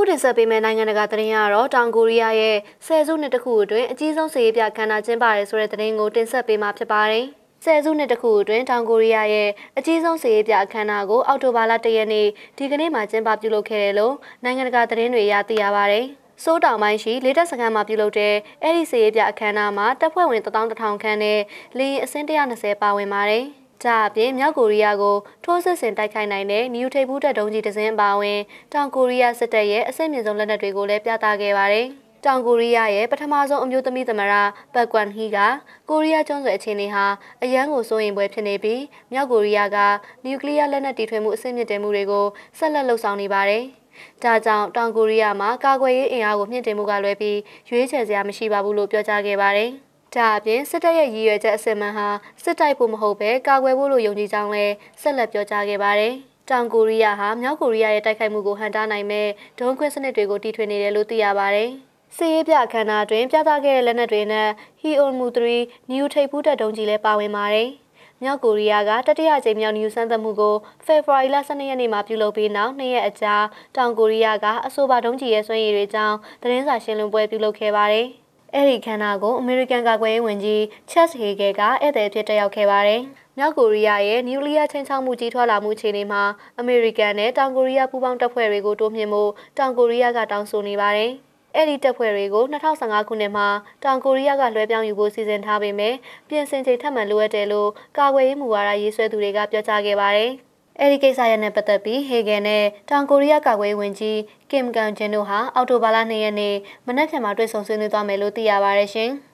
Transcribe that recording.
အခုတင်ဆက်ပေးမယ့်နိုင်ငံတကာသတင်းကတော့တောင်ကိုရီးယားရဲ့ဆယ်စုနှစ်တစ်ခုအတွင်းအကြီးဆုံးစစ်ရေးပြခမ်းနားကျင်းပရဲဆိုတဲ့သတင်းကိုတင်ဆက်ပေးမှာဖြစ်ပါတယ်။ဆယ်စုနှစ်တစ်ခုအတွင်းတောင်ကိုရီးယားရဲ့အကြီးဆုံးစစ်ရေးပြအခမ်းအနားကိုအောက်တိုဘာလ၁ရက်နေ့ဒီကနေ့မှကျင်းပပြုလုပ်ခဲ့တယ်လို့နိုင်ငံတကာသတင်းတွေအရသိရပါတယ်။စိုးတောင်ပိုင်းရှိလေတပ်စခန်းမှာပြုလုပ်တဲ့အဲ့ဒီစစ်ရေးပြအခမ်းအနားမှာတပ်ဖွဲ့ဝင်1000ခန်းနဲ့လေယာဉ်အစင်း120ပါဝင်ပါတယ်။ ဒါအပြင်မြောက်ကိုရီးယားကိုထိုးစစ်ဆင်တိုက်ခိုက်နိုင်တဲ့နျူထိပ်ဘူးတပ်ဒုံးကြီးတစ်စင်းပါဝင်တောင်ကိုရီးယားစစ်တပ်ရဲ့အဆင့်မြင့်ဆုံးလက်နက်တွေကိုလည်းပြသခဲ့ပါတယ်။တောင်ကိုရီးယားရဲ့ပထမဆုံးအမျိုးသမီးသမရပတ်ကွမ်ဟီကကိုရီးယားကျွန်းဆွယ်အခြေအနေဟာအရန်ကိုစိုးရင်ပွဲဖြစ်နေပြီးမြောက်ကိုရီးယားကနျူကလ িয়ার လက်နက်တီထွင်မှုအဆင့်မြင့်တင်မှုတွေကိုဆက်လက်လှုပ်ဆောင်နေပါတယ်။ဒါကြောင့်တောင်ကိုရီးယားမှာကာကွယ်ရေးအင်အားကိုမြင့်တင်မှုကလွဲပြီးရွေးချယ်စရာမရှိပါဘူးလို့ပြောကြားခဲ့ပါတယ်။ ဒါအပြင်စစ်တပ်ရဲ့ရည်ရွယ်ချက်အစစ်မှန်ဟာစစ်တိုက်ဖို့မဟုတ်ပဲကာကွယ်ဖို့လို့ယုံကြည်ကြောင်းလည်းဆက်လက်ပြောကြားခဲ့ပါတယ်။တောင်ကိုရီးယားဟာမြောက်ကိုရီးယားရဲ့တိုက်ခိုက်မှုကိုဟန်တားနိုင်မဲ့ဒုံးခွင်းစနစ်တွေကိုတီထွင်နေတယ်လို့သိရပါတယ်။စစ်ရေးပြအခမ်းအနားတွင်ပြသခဲ့တဲ့လက်နက်တွေနဲ့ Heon-mu 3 New ထိပ်ဖူးတပ်ဒုံးကြီးလည်းပါဝင်ပါတယ်။မြောက်ကိုရီးယားကတတိယကြိမ်မြောက်နျူစမ်းသပ်မှုကိုဖေဖော်ဝါရီလ12ရက်နေ့မှာပြုလုပ်ပြီးနောက်နှစ်ရက်အကြာတောင်ကိုရီးယားကအဆိုပါဒုံးကြီးရဲ့ဆွဲရည်တွေကြောင့်သတင်းစာရှင်းလင်းပွဲပြုလုပ်ခဲ့ပါတယ်။ အဲ့ဒီခန္ဓာကိုအမေရိကန်ကာကွယ်ရေးဝန်ကြီးချက်စ်ဟေဂယ်ကဧည့်သည်ဖြစ်တက်ရောက်ခဲ့ပါတယ်။မြောက်ကိုရီးယားရဲ့နျူကလ িয়ার ချင်းချောက်မှုကြီးထွားလာမှုအခြေအနေမှာအမေရိကန်နဲ့တောင်ကိုရီးယားပူးပေါင်းတပ်ဖွဲ့တွေကိုတိုးမြှင့်ဖို့တောင်ကိုရီးယားကတောင်းဆိုနေပါတယ်။အဲ့ဒီတပ်ဖွဲ့တွေကို2015ခုနှစ်မှာတောင်ကိုရီးယားကလွှဲပြောင်းယူဖို့စီစဉ်ထားပေမဲ့ပြင်ဆင်ချိန်ထပ်မံလိုအပ်တယ်လို့ကာကွယ်ရေးမူဝါဒရေးဆွဲသူတွေကပြောကြားခဲ့ပါတယ်။ အဲဒီကိစ္စရပ်နဲ့ပတ်သက်ပြီးဟေဂန်နဲ့တောင်ကိုရီးယားကာကွယ်ဝင်ကြီးကင်ဂန်ဂျင်တို့ဟာအော်တိုဘာလ2ရက်နေ့မနက်ဖြန်မှာတွေ့ဆုံဆွေးနွေးသွားမယ်လို့သိရပါတယ်ရှင်။